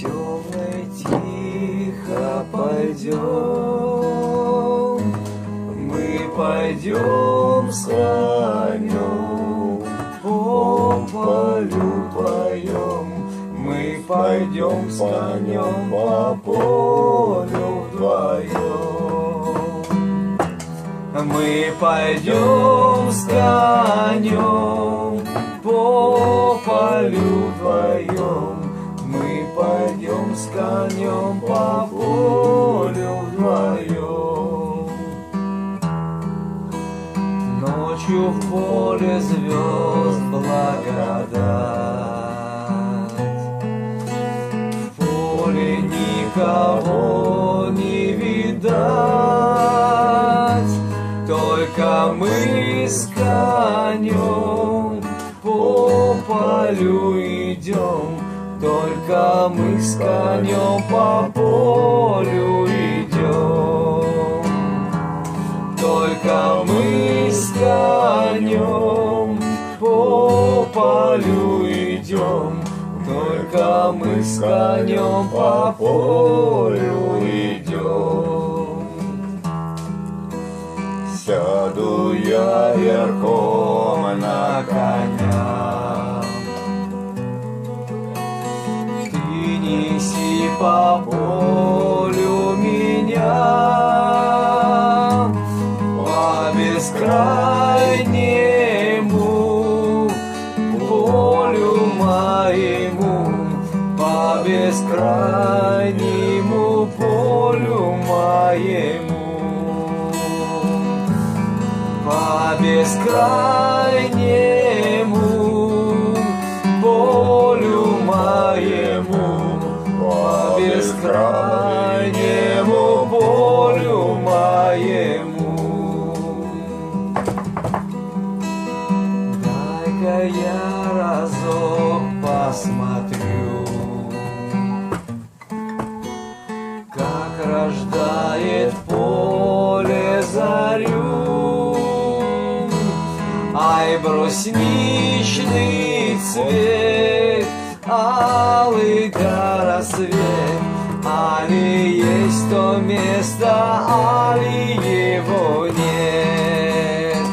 темной тихо пойдем, мы пойдем с конем, по полю поем, мы пойдем с конем по полю вдвоем. Мы пойдем с конем по полю вдвоем. Пойдем с конем по полю вдвоем. Ночью в поле звезд благодать. В поле никого не видать. Только мы с конем по полю. Только мы с конем по полю идем. Только мы с конем по полю идем. Только мы с конем по полю идем. Сяду я верхом по бескрайнему полю моему, по бескрайнему полю моему, по бескрайнему Ай, брусничный цвет, алый да рассвет, Али есть то место, али его нет.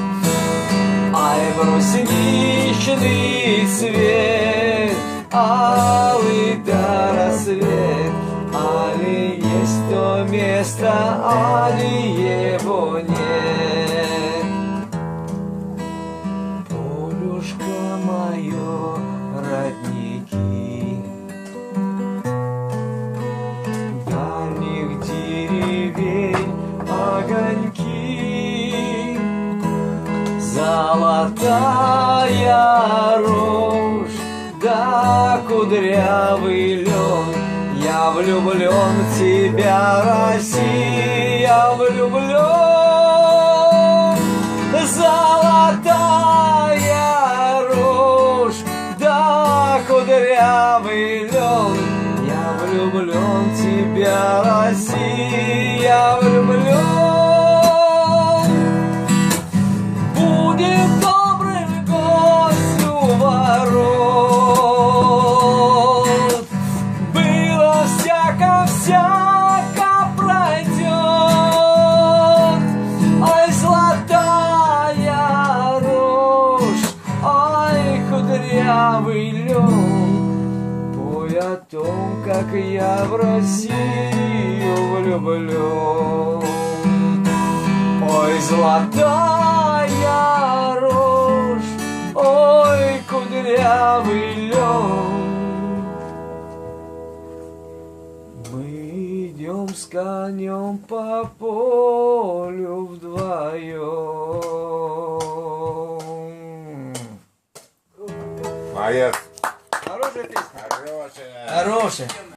Ай, брусничный цвет, алый да рассвет, Али есть то место, али его нет. Золотая рожь, да кудрявый лен, Я влюблен в тебя, Россия, влюблен. Золотая рожь, да кудрявый лен, Я влюблен в тебя, Россия, влюблен. Кудрявый лен. Пой о том, как я в Россию влюблен. Ой, золотая рожь, ой, кудрявый лен. Мы идем с конем по полю вдвоем. Молодец. Хорошая песня. Хорошая. Хорошая.